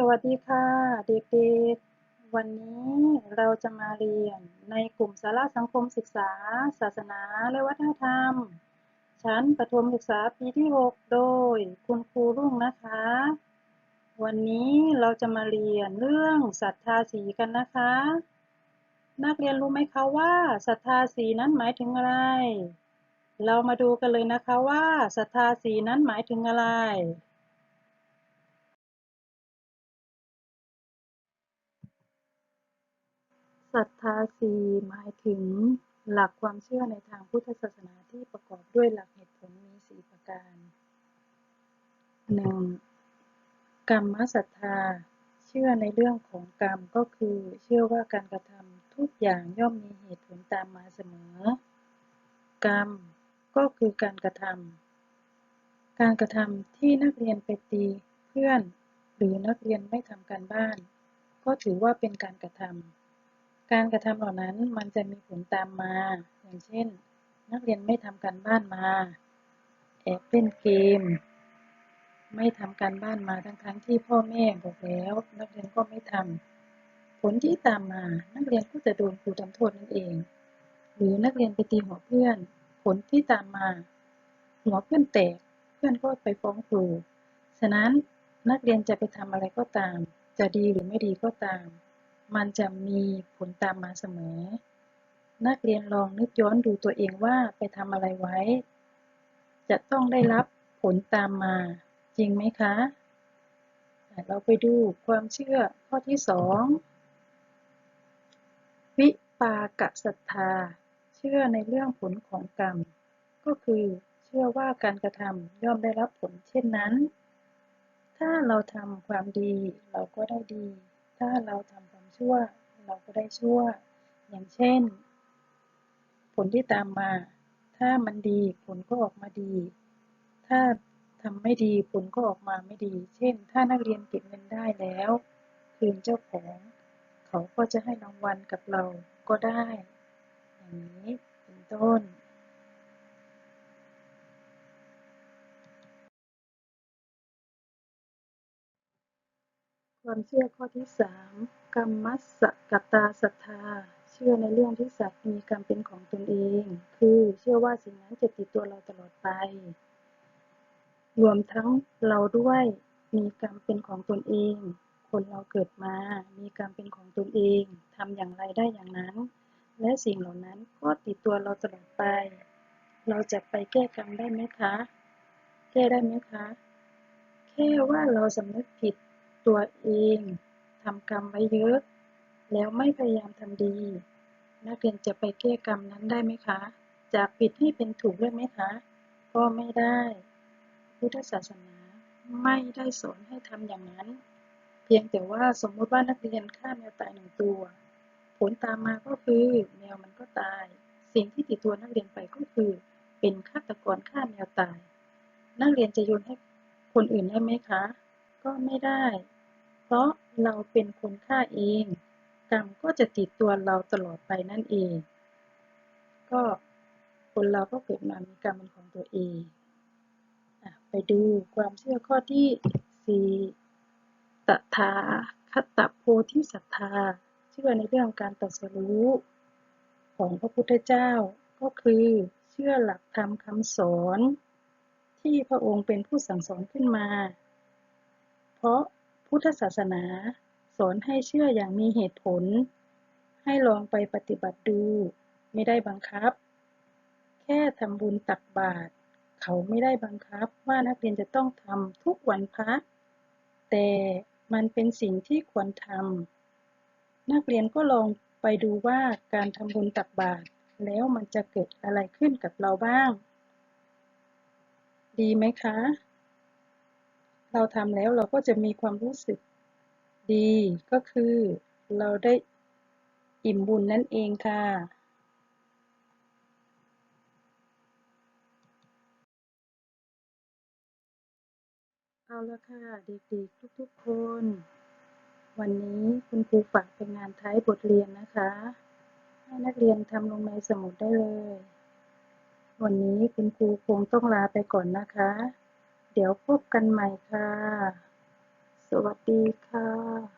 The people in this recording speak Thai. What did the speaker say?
สวัสดีค่ะ เด็กๆ วันนี้เราจะมาเรียนในกลุ่มสาระสังคมศึกษา ศาสนาและวัฒนธรรม ชั้นประถมศึกษาปีที่ 6 โดยคุณครูรุ่งนะคะ วันนี้เราจะมาเรียนเรื่องศรัทธาสีกันนะคะ นักเรียนรู้ไหมคะว่าศรัทธาสีนั้นหมายถึงอะไร เรามาดูกันเลยนะคะว่าศรัทธาสีนั้นหมายถึงอะไร รัทธาสีหมายถึงหลักความเชื่อในทางพุทธศาสนาที่ประกอบด้วยหลักเหตุผลมีสี่ประการ 1. กรรมศรัทธา เชื่อในเรื่องของกรรมก็คือ เชื่อว่าการกระทำทุกอย่างย่อมมีเหตุผลตามมาเสมอ กรรมก็คือการกระทำการกระทำที่นักเรียนไปตีเพื่อน หรือนักเรียนไม่ทำการบ้าน ก็ถือว่าเป็นการกระทำ การกระทำเหล่านั้นมันจะมีผลตามมา อย่างเช่น นักเรียนไม่ทำการบ้านมาแอบเล่นเกม ไม่ทำการบ้านมาทั้งๆทที่พ่อแม่บอกแล้ว นักเรียนก็ไม่ทำผลที่ตามมา นักเรียนก็จะโดนครูทำโทษนั่นเอง หรือนักเรียนไปตีหัวเพื่อน ผลที่ตามมา หัวเพื่อนแตกเพื่อนก็ไปฟ้องครู ฉะนั้นนักเรียนจะไปทำอะไรก็ตาม จะดีหรือไม่ดีก็ตาม มันจะมีผลตามมาเสมอ นักเรียนลองนึกย้อนดูตัวเองว่าไปทำอะไรไว้ จะต้องได้รับผลตามมา จริงไหมคะ เราไปดูความเชื่อข้อที่สองวิปากศรัทธา เชื่อในเรื่องผลของกรรม ก็คือเชื่อว่าการกระทำย่อมได้รับผลเช่นนั้น ถ้าเราทำความดีเราก็ได้ดี ถ้าเราทำ ชั่ว เราก็ได้ชั่ว อย่างเช่น ผลที่ตามมา ถ้ามันดีผลก็ออกมาดี ถ้าทำไม่ดีผลก็ออกมาไม่ดี เช่น ถ้านักเรียนเก็บเงินได้แล้ว คืนเจ้าของเขาก็จะให้รางวัลกับเราก็ได้ อย่างนี้เป็นต้น ความเชื่อข้อที่สามกรรมัสสกตาศรัทธา เชื่อในเรื่องที่สัตว์มีกรรมเป็นของตนเอง คือเชื่อว่าสิ่งนั้นจะติดตัวเราตลอดไป รวมทั้งเราด้วยมีกรรมเป็นของตนเอง คนเราเกิดมา มีกรรมเป็นของตนเองทำอย่างไรได้อย่างนั้น และสิ่งเหล่านั้นก็ติดตัวเราตลอดไป เราจะไปแก้กรรมได้ไหมคะ แก้ได้ไหมคะ แค่ว่าเราสำนึกผิด ตัวเองทำกรรมไว้เยอะ แล้วไม่พยายามทำดี นักเรียนจะไปแก้กรรมนั้นได้ไหมคะ จากผิดให้เป็นถูกได้ไหมคะ ก็ไม่ได้พุทธศาสนาไม่ได้สอนให้ทำอย่างนั้น เพียงแต่ว่าสมมุติว่านักเรียนฆ่าแมวตายหนึ่งตัว ผลตามมาก็คือแมวมันก็ตาย สิ่งที่ติดตัวนักเรียนไปก็คือ เป็นฆาตกรฆ่าแมวตาย นักเรียนจะโยนให้คนอื่นได้ไหมคะ ก็ไม่ได้ เพราะเราเป็นคนฆ่าเอง กรรมก็จะติดตัวเราตลอดไปนั่นเอง ก็คนเราก็เกิดมามีกรรมเป็นของตัวเองอไปดูความเชื่อข้อที่สี่ตถาคตโพธิศรัทธาเชื่อในเรื่องการตรัสรู้ของพระพุทธเจ้าก็คือเชื่อหลักธรรมคำสอน ที่พระองค์เป็นผู้สั่งสอนขึ้นมา เพราะ พุทธศาสนา สอนให้เชื่ออย่างมีเหตุผล ให้ลองไปปฏิบัติดู ไม่ได้บังคับ แค่ทำบุญตักบาตรเขาไม่ได้บังคับว่านักเรียนจะต้องทำทุกวันพระแต่มันเป็นสิ่งที่ควรทำนักเรียนก็ลองไปดูว่าการทำบุญตักบาตรแล้วมันจะเกิดอะไรขึ้นกับเราบ้าง ดีไหมคะ เราทำแล้วเราก็จะมีความรู้สึกดีก็คือเราได้อิ่มบุญนั่นเองค่ะเอาละค่ะเด็กๆทุกๆคน วันนี้คุณครูฝากเป็นงานท้ายบทเรียนนะคะ ให้นักเรียนทำลงในสมุดได้เลย วันนี้คุณครูคงต้องลาไปก่อนนะคะ เดี๋ยวพบกันใหม่ค่ะสสวัสดีค่ะ